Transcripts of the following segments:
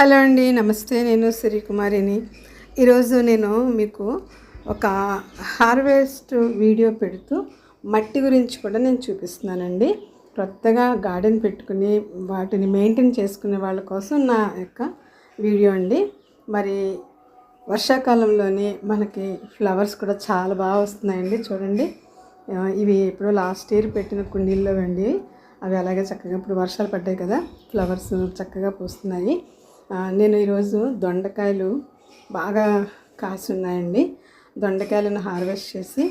Hello అండి నమస్తే. నేను శ్రీకుమారిని ఈరోజు నేను మీకు ఒక హార్వెస్ట్ వీడియో పెడుతూ మట్టి గురించి కూడా నేను చూపిస్తున్నానండి. కొత్తగా గార్డెన్ పెట్టుకుని వాటిని మెయింటైన్ చేసుకునే వాళ్ళ కోసం నా యొక్క వీడియో అండి. మరి వర్షాకాలంలోని మనకి ఫ్లవర్స్ కూడా చాలా బాగా వస్తున్నాయండి. చూడండి. ఇవి ఇప్పుడు లాస్ట్ ఇయర్ పెట్టిన కుండీల్లో అండి అవి అలాగే చక్కగా ఇప్పుడు వర్షాలు పడ్డాయి కదా. ఫ్లవర్స్ చక్కగా పూస్తున్నాయి. నేను ఈరోజు దొండకాయలు బాగా కాసున్నాయండి. దొండకాయలను హార్వెస్ట్ చేసి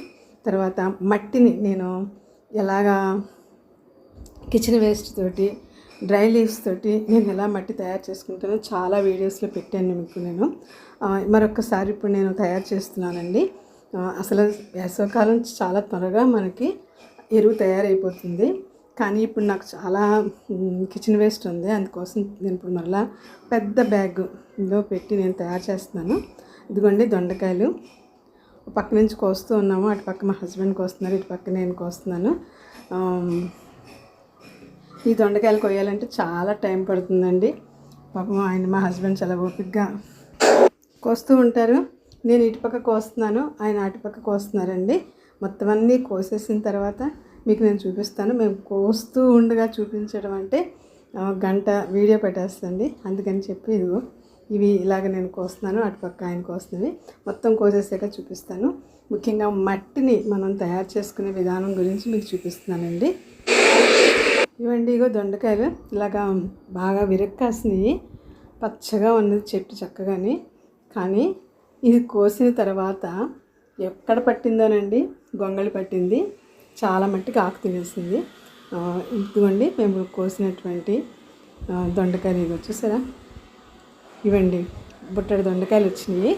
తర్వాత మట్టిని నేను ఎలాగా కిచెన్ వేస్ట్ తోటి డ్రై లీవ్స్ తోటి నేను ఎలా మట్టి తయారు చేసుకుంటానో చాలా వీడియోస్లో పెట్టాను మీకు నేను. మరొకసారి ఇప్పుడు నేను తయారు చేస్తున్నానండి. అసలు వేసవకాలం చాలా త్వరగా మనకి ఎరువు తయారైపోతుంది. కానీ ఇప్పుడు నాకు చాలా కిచెన్ వేస్ట్ ఉంది. అందుకోసం నేను ఇప్పుడు మరలా పెద్ద బ్యాగ్లో పెట్టి నేను తయారు చేస్తున్నాను. ఇదిగోండి దొండకాయలు. పక్క నుంచి కోస్తూ ఉన్నాము. అటు పక్క మా హస్బెండ్ కోస్తున్నారు. ఇటు పక్క నేను కోస్తున్నాను. ఈ దొండకాయలు కొయ్యాలంటే చాలా టైం పడుతుందండి. పాపం ఆయన మా హస్బెండ్ చాలా ఓపికగా కోస్తూ ఉంటారు. నేను ఇటుపక్క కోస్తున్నాను. ఆయన అటుపక్క కోస్తున్నారండి. మొత్తం అన్నీ కోసేసిన తర్వాత మీకు నేను చూపిస్తాను. మేము కోస్తూ ఉండగా చూపించడం అంటే గంట వీడియో పెట్టేస్తుంది. అందుకని చెప్పి ఇదిగో ఇవి ఇలాగ నేను కోస్తున్నాను. అటుపక్క ఆయన కోస్తున్నవి. మొత్తం కోసేసాక చూపిస్తాను. ముఖ్యంగా మట్టిని మనం తయారు చేసుకునే విధానం గురించి మీకు చూపిస్తున్నానండి. ఇవండి ఇగో దొండకాయలు. ఇలాగా బాగా విరక్కాసినాయి. పచ్చగా ఉన్నది చెట్టు చక్కగాని. కానీ ఇది కోసిన తర్వాత ఎక్కడ పట్టిందోనండి? గొంగళి పట్టింది. చాలా మట్టికి ఆకు తినేసింది. ఇదిగోండి మేము కోసినటువంటి దొండకాయలు ఇవి వచ్చేసారా? ఇవ్వండి బుట్టడి దొండకాయలు వచ్చినాయి.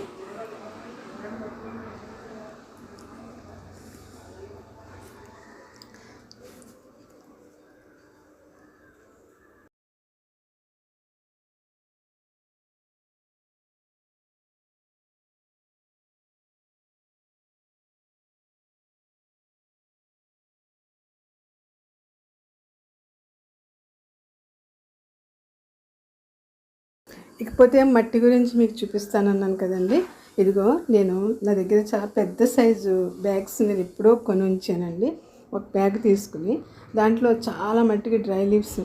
ఇకపోతే మట్టి గురించి మీకు చూపిస్తాను అన్నాను కదండి. ఇదిగో నేను నా దగ్గర చాలా పెద్ద సైజు బ్యాగ్స్ నేను ఎప్పుడో కొని ఉంచానండి ఒక బ్యాగ్ తీసుకుని దాంట్లో చాలా మట్టికి డ్రై లీవ్స్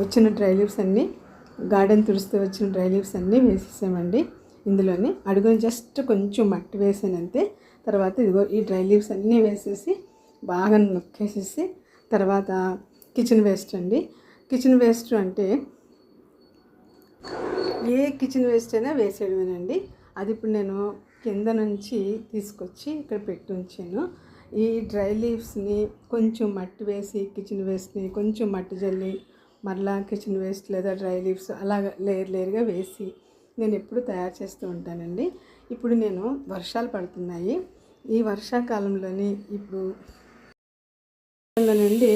వచ్చిన డ్రై లీవ్స్ అన్నీ గార్డెన్ తుడిస్తే వచ్చిన డ్రై లీవ్స్ అన్నీ వేసేసామండి. ఇందులోని అడుగుని జస్ట్ కొంచెం మట్టి వేసానంతే తర్వాత ఇదిగో ఈ డ్రై లీవ్స్ అన్నీ వేసేసి బాగా నొక్కేసేసి తర్వాత కిచెన్ వేస్ట్ అండి. కిచెన్ వేస్ట్ అంటే ఏ కిచెన్ వేస్ట్ అయినా వేసేయడమేనండి. అది ఇప్పుడు నేను కింద నుంచి తీసుకొచ్చి ఇక్కడ పెట్టి ఉంచాను. ఈ డ్రై లీవ్స్ని కొంచెం మట్టి వేసి కిచెన్ వేస్ట్ని కొంచెం మట్టి జల్లి మరలా కిచెన్ వేస్ట్ లేదా డ్రై లీవ్స్ అలాగ లేయర్ లేయర్గా వేసి నేను ఎప్పుడు తయారు చేస్తూ ఉంటానండి. ఇప్పుడు నేను వర్షాలు పడుతున్నాయి. ఈ వర్షాకాలంలోని ఇప్పుడు నుండి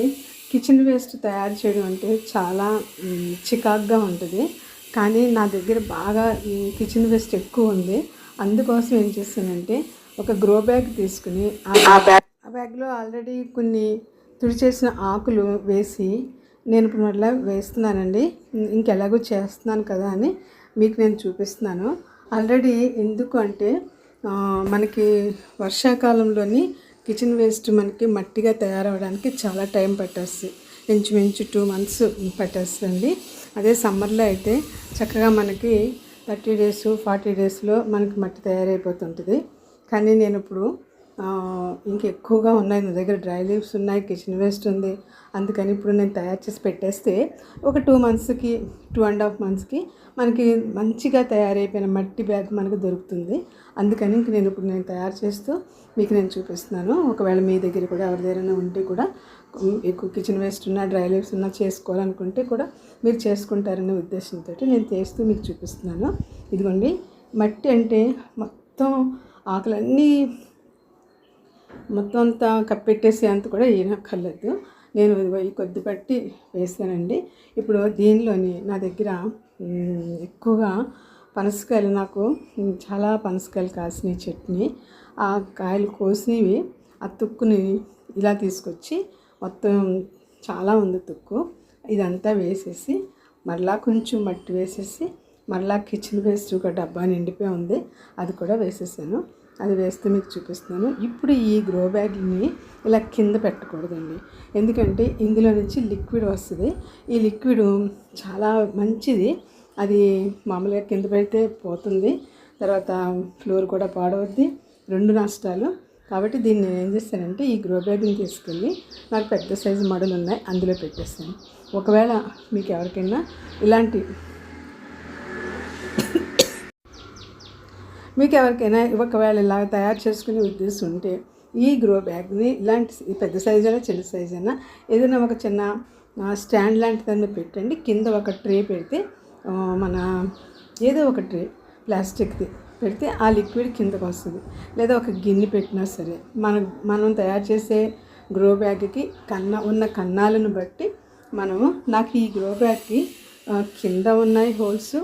కిచెన్ వేస్ట్ తయారు చేయడం అంటే చాలా చికాగ్గా ఉంటుంది. కానీ నా దగ్గర బాగా ఈ కిచెన్ వేస్ట్ ఎక్కువ ఉంది. అందుకోసం ఏం చేస్తానంటే ఒక గ్రో బ్యాగ్ తీసుకుని ఆ బ్యాగ్ ఆ బ్యాగ్లో ఆల్రెడీ కొన్ని తుడిచేసిన ఆకులు వేసి నేను ఇప్పుడు మళ్ళీ వేస్తున్నానండి. ఇంకెలాగో చేస్తున్నాను కదా అని మీకు నేను చూపిస్తున్నాను. ఆల్రెడీ ఎందుకు అంటే మనకి వర్షాకాలంలోని కిచెన్ వేస్ట్ మనకి మట్టిగా తయారవడానికి చాలా టైం పట్టేస్తుంది. ఇంచుమించు టూ మంత్స్ పట్టేస్తుంది. అదే సమ్మర్లో అయితే చక్కగా మనకి థర్టీ డేస్ ఫార్టీ డేస్లో మనకి మట్టి తయారైపోతుంటుంది. కానీ నేను ఇప్పుడు ఇంకెక్కువగా ఉన్నాయి నా దగ్గర డ్రై లీవ్స్ ఉన్నాయి కిచెన్ వేస్ట్ ఉంది. అందుకని ఇప్పుడు నేను తయారు చేసి పెట్టేస్తే ఒక టూ మంత్స్కి టూ అండ్ హాఫ్ మంత్స్కి మనకి మంచిగా తయారైపోయిన మట్టి బ్యాగ్ మనకు దొరుకుతుంది. అందుకని ఇంక నేను ఇప్పుడు నేను తయారు చేస్తూ మీకు నేను చూపిస్తున్నాను. ఒకవేళ మీ దగ్గర కూడా ఎవరి దగ్గర ఉంటే కూడా ఎక్కువ కిచెన్ వేస్ట్ ఉన్నా డ్రై లీవ్స్ ఉన్నా చేసుకోవాలనుకుంటే కూడా మీరు చేసుకుంటారనే ఉద్దేశంతో నేను చేస్తూ మీకు చూపిస్తున్నాను. ఇదిగోండి మట్టి అంటే మొత్తం ఆకులన్నీ మొత్తం అంతా కప్పెట్టేసి అంత కూడా ఏనక్కర్లేదు. నేను ఈ కొద్ది పట్టి వేసానండి. ఇప్పుడు దీనిలోని నా దగ్గర ఎక్కువగా పనసకాయలు నాకు చాలా పనసకాయలు కాసినాయి చట్నీ. ఆ కాయలు కోసినవి ఆ తుక్కుని ఇలా తీసుకొచ్చి మొత్తం చాలా ఉంది తుక్కు. ఇదంతా వేసేసి మరలా కొంచెం మట్టి వేసేసి మరలా కిచెన్ వేస్ట్ ఒక డబ్బా నిండిపోయి ఉంది. అది కూడా వేసేసాను. అది వేస్తే మీకు చూపిస్తున్నాను. ఇప్పుడు ఈ గ్రో బ్యాగ్ని ఇలా కింద పెట్టకూడదండి. ఎందుకంటే ఇందులో నుంచి లిక్విడ్ వస్తుంది. ఈ లిక్విడ్ చాలా మంచిది. అది మామూలుగా కింద పెడితే పోతుంది. తర్వాత ఫ్లోర్ కూడా పాడవద్ది. రెండు నష్టాలు. కాబట్టి దీన్ని నేను ఏం చేస్తానంటే ఈ గ్రో బ్యాగ్ని తీసుకెళ్ళి నాకు పెద్ద సైజు మడులు ఉన్నాయి అందులో పెట్టేస్తాను. ఒకవేళ మీకు ఎవరికైనా ఇలాంటి మీకు ఎవరికైనా ఒకవేళ ఇలా తయారు చేసుకునే ఉద్దేశం ఉంటే ఈ గ్రో బ్యాగ్ని ఇలాంటి పెద్ద సైజ్ అయినా చిన్న సైజ్ అయినా ఏదైనా ఒక చిన్న స్టాండ్ స్టాండ్ దాన్ని పెట్టండి. కింద ఒక ట్రే పెడితే మన ఏదో ఒక ట్రే ప్లాస్టిక్ది పెడితే ఆ లిక్విడ్ కిందకు వస్తుంది. లేదా ఒక గిన్నె పెట్టినా సరే మనం మనం తయారు చేసే గ్రో బ్యాగ్కి కన్న ఉన్న కన్నాలను బట్టి మనము నాకు ఈ గ్రో బ్యాగ్కి కింద ఉన్నాయి హోల్స్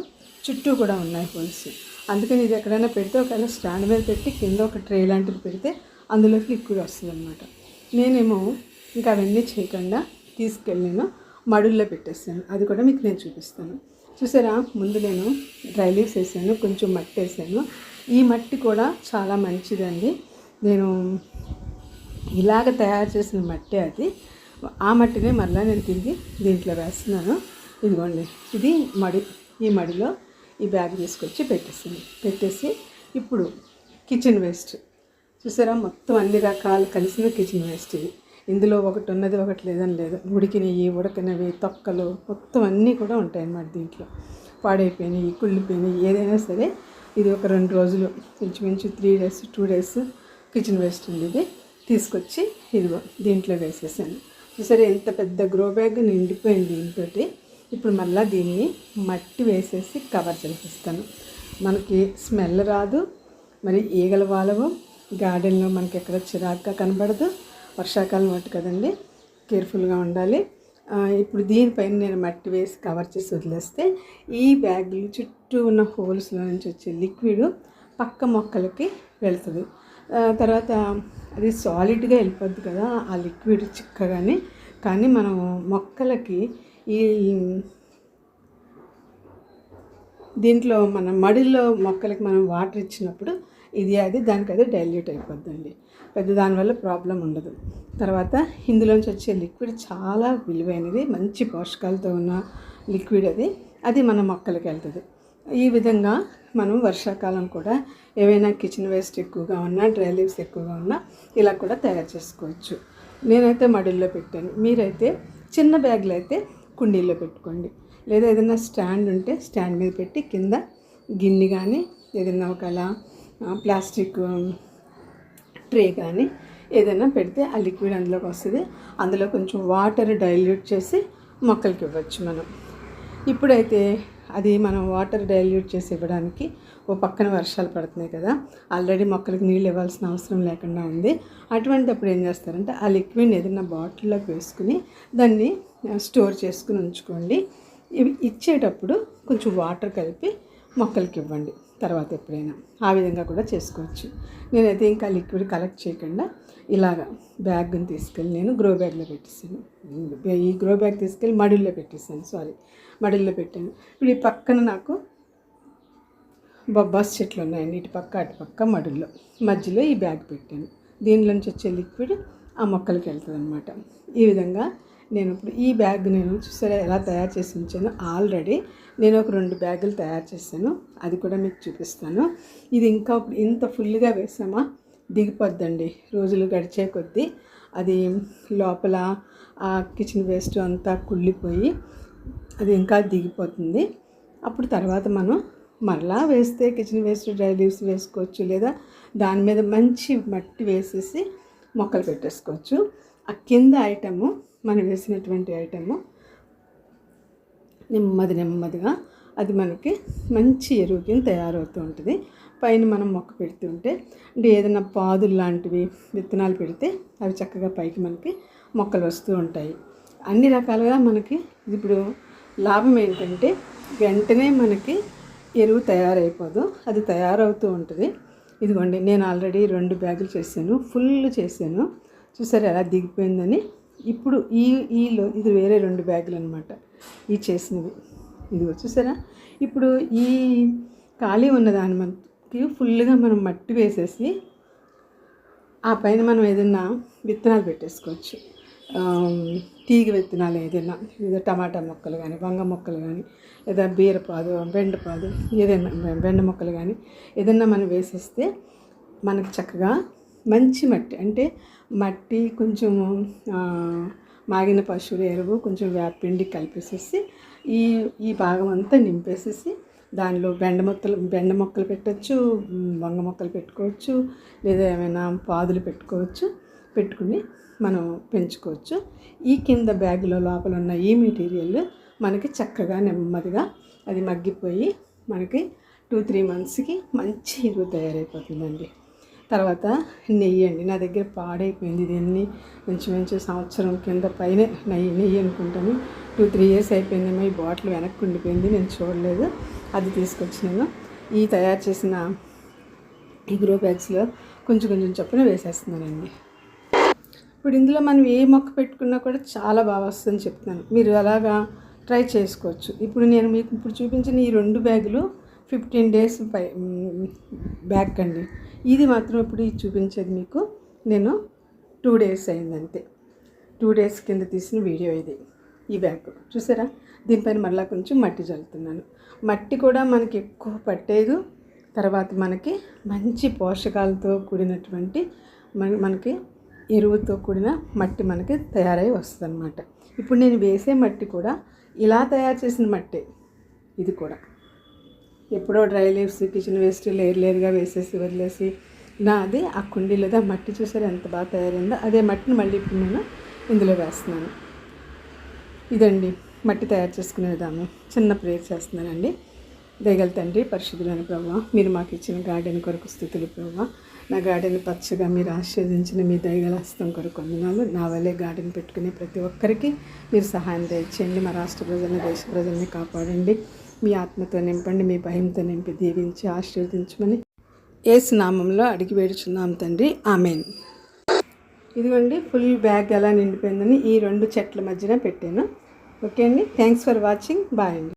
చుట్టూ కూడా ఉన్నాయి హోల్స్. అందుకని ఇది ఎక్కడైనా పెడితే ఒకవేళ స్టాండ్ మీద పెట్టి కింద ఒక ట్రే లాంటిది పెడితే అందులోకి లిక్విడ్ వస్తుంది అనమాట నేనేమో ఇంకా అవన్నీ చేయకుండా తీసుకెళ్ళి నేను మడుల్లో పెట్టేస్తాను. అది కూడా మీకు నేను చూపిస్తాను. చూసారా? ముందు నేను డ్రై లీవ్స్ వేసాను కొంచెం మట్టి వేసాను. ఈ మట్టి కూడా చాలా మంచిదండి. నేను ఇలాగ తయారు చేసిన మట్టి అది. ఆ మట్టినే మరలా నేను తిరిగి దీంట్లో వేస్తున్నాను. ఇదిగోండి ఇది మడి ఈ మడిలో ఈ బ్యాగ్ తీసుకొచ్చి పెట్టేసింది. పెట్టేసి ఇప్పుడు కిచెన్ వేస్ట్ చూసారా? మొత్తం అన్ని రకాలు కలిసిన కిచెన్ వేస్ట్ ఇది. ఇందులో ఒకటి ఉన్నది ఒకటి లేదని లేదు. ఉడికినవి ఉడకనివి తొక్కలు మొత్తం అన్నీ కూడా ఉంటాయి అన్నమాట దీంట్లో. పాడైపోయినాయి కుళ్ళిపోయినాయి. ఏదైనా సరే ఇది ఒక రెండు రోజులు ఇంచుమించు three days two days kitchen waste ఉంది ఇది. తీసుకొచ్చి ఇదిగో దీంట్లో వేసేసాను. చూసారా? ఎంత పెద్ద గ్రో బ్యాగ్ నిండిపోయింది దీంతో ఇప్పుడు మళ్ళీ దీన్ని మట్టి వేసేసి కవర్ చేసేస్తాను. మనకి స్మెల్ రాదు మరి ఈగల వాలవు గార్డెన్లో మనకి ఎక్కడ చిరాగ్గా కనబడదు. వర్షాకాలం ఒకటి కదండి కేర్ఫుల్గా ఉండాలి. ఇప్పుడు దీనిపైన నేను మట్టి వేసి కవర్ చేసి వదిలేస్తే ఈ బ్యాగులు చుట్టూ ఉన్న హోల్స్లో నుంచి వచ్చే లిక్విడ్ పక్క మొక్కలకి వెళ్తుంది. తర్వాత అది సాలిడ్గా వెళ్ళిపోద్ది కదా ఆ లిక్విడ్ చిక్కగానే. కానీ మనం మొక్కలకి ఈ దీంట్లో మన మడిలో మొక్కలకి మనం వాటర్ ఇచ్చినప్పుడు ఇది అది దానికి అది డైల్యూట్ అయిపోద్దండి. పెద్ద దానివల్ల ప్రాబ్లం ఉండదు. తర్వాత ఇందులోంచి వచ్చే లిక్విడ్ చాలా విలువైనది మంచి పోషకాలతో ఉన్న లిక్విడ్ అది. అది మన మొక్కలకి వెళ్తుంది. ఈ విధంగా మనం వర్షాకాలం కూడా ఏవైనా కిచెన్ వేస్ట్ ఎక్కువగా ఉన్నా డ్రై లీవ్స్ ఎక్కువగా ఉన్నా ఇలా కూడా తయారు చేసుకోవచ్చు. నేనైతే మడిల్లో పెట్టాను. మీరైతే చిన్న బ్యాగ్లు అయితే కుండీల్లో పెట్టుకోండి. లేదా ఏదైనా స్టాండ్ ఉంటే స్టాండ్ మీద పెట్టి కింద గిన్నె కానీ ఏదైనా ఒకవేళ ప్లాస్టిక్ ట్రే కానీ ఏదైనా పెడితే ఆ లిక్విడ్ అందులోకి వస్తుంది. అందులో కొంచెం వాటర్ డైల్యూట్ చేసి మొక్కలకి ఇవ్వచ్చు మనం. ఇప్పుడైతే అది మనం వాటర్ డైల్యూట్ చేసి ఇవ్వడానికి ఓ పక్కన వర్షాలు పడుతున్నాయి కదా. ఆల్రెడీ మొక్కలకు నీళ్ళు ఇవ్వాల్సిన అవసరం లేకుండా ఉంది. అటువంటిప్పుడు ఏం చేస్తారంటే ఆ లిక్విడ్ని ఏదైనా బాటిల్లోకి వేసుకుని దాన్ని స్టోర్ చేసుకుని ఉంచుకోండి. ఇవి ఇచ్చేటప్పుడు కొంచెం వాటర్ కలిపి మొక్కలకి ఇవ్వండి. తర్వాత ఎప్పుడైనా ఆ విధంగా కూడా చేసుకోవచ్చు. నేనైతే ఇంకా లిక్విడ్ కలెక్ట్ చేయకుండా ఇలాగా బ్యాగ్ని తీసుకెళ్ళి నేను గ్రో బ్యాగ్లో పెట్టేసాను ఈ గ్రో బ్యాగ్ తీసుకెళ్ళి మడిల్లో పెట్టేసాను సారీ మడిల్లో పెట్టాను. ఇప్పుడు ఈ పక్కన నాకు బొబ్బాస్ చెట్లు ఉన్నాయండి. ఇటు పక్క అటు పక్క మడుల్లో. మధ్యలో ఈ బ్యాగ్ పెట్టాను. దీనిలోంచి వచ్చే లిక్విడ్ ఆ మొక్కలకి వెళ్తుంది అనమాట ఈ విధంగా నేను ఇప్పుడు ఈ బ్యాగ్ నేను చూసారా ఎలా తయారు చేసి ఉంచాను ఆల్రెడీ నేను ఒక రెండు బ్యాగులు తయారు చేశాను. అది కూడా మీకు చూపిస్తాను. ఇది ఇంకా ఇప్పుడు ఇంత ఫుల్గా వేసామా? దిగిపోద్దండి. రోజులు గడిచే కొద్దీ అది లోపల ఆ కిచెన్ వేస్ట్ అంతా కుళ్ళిపోయి అది ఇంకా దిగిపోతుంది. అప్పుడు తర్వాత మనం మరలా వేస్తే కిచెన్ వేస్ట్ డ్రై లీవ్స్ వేసుకోవచ్చు లేదా దాని మీద మంచి మట్టి వేసేసి మొక్కలు పెట్టేసుకోవచ్చు. ఆ కింద ఐటము మనం వేసినటువంటి ఐటము నెమ్మది నెమ్మదిగా అది మనకి మంచి ఎరువు కింద తయారవుతూ ఉంటుంది. పైన మనం మొక్క పెడుతుంటే అంటే ఏదైనా పాదులు లాంటివి విత్తనాలు పెడితే అవి చక్కగా పైకి మనకి మొక్కలు వస్తూ ఉంటాయి. అన్ని రకాలుగా మనకి ఇప్పుడు లాభం ఏంటంటే వెంటనే మనకి ఎరువు తయారైపోదు. అది తయారవుతూ ఉంటుంది. ఇదిగోండి నేను ఆల్రెడీ రెండు బ్యాగులు చేశాను ఫుల్ చేశాను. చూసారు ఎలా దిగిపోయిందని? ఇప్పుడు ఈ ఈలో ఇది వేరే రెండు బ్యాగులు అనమాట ఈ చేసినవి. ఇదిగో చూసారా? ఇప్పుడు ఈ ఖాళీ ఉన్న దాని మనకి ఫుల్గా మనం మట్టి వేసేసి ఆ పైన మనం ఏదైనా విత్తనాలు పెట్టేసుకోవచ్చు. తీగ విత్తనాలు ఏదైనా లేదా టమాటా మొక్కలు కానీ వంగ మొక్కలు కానీ లేదా బీరపాదు బెండపాదు ఏదైనా బెండ మొక్కలు కానీ ఏదైనా మనం వేసేస్తే మనకు చక్కగా మంచి మట్టి అంటే మట్టి కొంచెము మాగిన పశువుల ఎరువు కొంచెం వేపిండి కలిపేసేసి ఈ ఈ భాగం అంతా నింపేసేసి దానిలో బెండ మొక్కలు బెండ మొక్కలు పెట్టచ్చు వంగ మొక్కలు పెట్టుకోవచ్చు లేదా ఏమైనా పాదులు పెట్టుకోవచ్చు పెట్టుకుని మనం పెంచుకోవచ్చు. ఈ కింద బ్యాగులో లోపల ఉన్న ఈ మెటీరియల్ మనకి చక్కగా నెమ్మదిగా అది మగ్గిపోయి మనకి టూ త్రీ మంత్స్కి మంచి ఎరువు తయారైపోతుందండి. తర్వాత నెయ్యి అండి. నా దగ్గర పాడైపోయింది. ఇది ఎన్ని మంచి మంచి సంవత్సరం కింద పైన నెయ్యి నెయ్యి అనుకుంటాను. టూ త్రీ ఇయర్స్ అయిపోయిందేమో ఈ బాటిల్ వెనక్కి ఉండిపోయింది. నేను చూడలేదు. అది తీసుకొచ్చినాను. ఈ తయారు చేసిన ఈ గ్రో బ్యాగ్స్లో కొంచెం కొంచెం చొప్పున వేసేస్తున్నానండి. ఇప్పుడు ఇందులో మనం ఏ మొక్క పెట్టుకున్నా కూడా చాలా బాగా వస్తుందని చెప్తున్నాను. మీరు అలాగా ట్రై చేసుకోవచ్చు. ఇప్పుడు నేను మీకు ఇప్పుడు చూపించిన ఈ రెండు బ్యాగులు ఫిఫ్టీన్ డేస్ పై బ్యాక్ అండి. ఇది మాత్రం ఇప్పుడు ఇది చూపించేది మీకు. నేను టూ డేస్ అయిందంతే. టూ డేస్ కింద తీసిన వీడియో ఇది ఈ బ్యాగ్. చూసారా? దీనిపైన మళ్ళీ కొంచెం మట్టి చల్లుతున్నాను. మట్టి కూడా మనకి ఎక్కువ పట్టేదు. తర్వాత మనకి మంచి పోషకాలతో కూడినటువంటి మన మనకి ఎరువుతో కూడిన మట్టి మనకి తయారై వస్తుంది అన్నమాట ఇప్పుడు నేను వేసే మట్టి కూడా ఇలా తయారు చేసిన మట్టే ఇది కూడా. ఎప్పుడో డ్రై లీవ్స్ కిచెన్ వేస్ట్ లేరు లేరుగా వేసేసి వదిలేసి నాది ఆ కుండీలో ఆ మట్టి చూసారు ఎంత బాగా తయారైందో? అదే మట్టిని మళ్ళీ ఇప్పుడు నేను ఇందులో వేస్తున్నాను. ఇదండి మట్టి తయారు చేసుకునే విధానం. చిన్న ప్రేయర్ చేస్తున్నానండి. దయగల తండ్రి పరిశుద్ధులైన ప్రభావ మీరు మాకు ఇచ్చిన గార్డెన్ కొరకు స్థితులు ప్రభావ నా గార్డెన్ పచ్చగా మీరు ఆశీర్వదించిన మీ దయగల హస్తం కొరకు వందనాలు. నా వల్లే గార్డెన్ పెట్టుకునే ప్రతి ఒక్కరికి మీరు సహాయం దయచేయండి. మా రాష్ట్ర ప్రజల్ని దేశ ప్రజల్ని కాపాడండి. మీ ఆత్మతో నింపండి మీ భయంతో నింపి దీవించి ఆశీర్వదించమని ఏసునామంలో అడిగి వేడుచున్నాం తండ్రి. ఆమెన్. ఇదిగోండి ఫుల్ బ్యాగ్ ఎలా నిండిపోయిందని ఈ రెండు చెట్ల మధ్యన పెట్టాను. ఓకే అండి థ్యాంక్స్ ఫర్ వాచింగ్. బాయ్ అండి.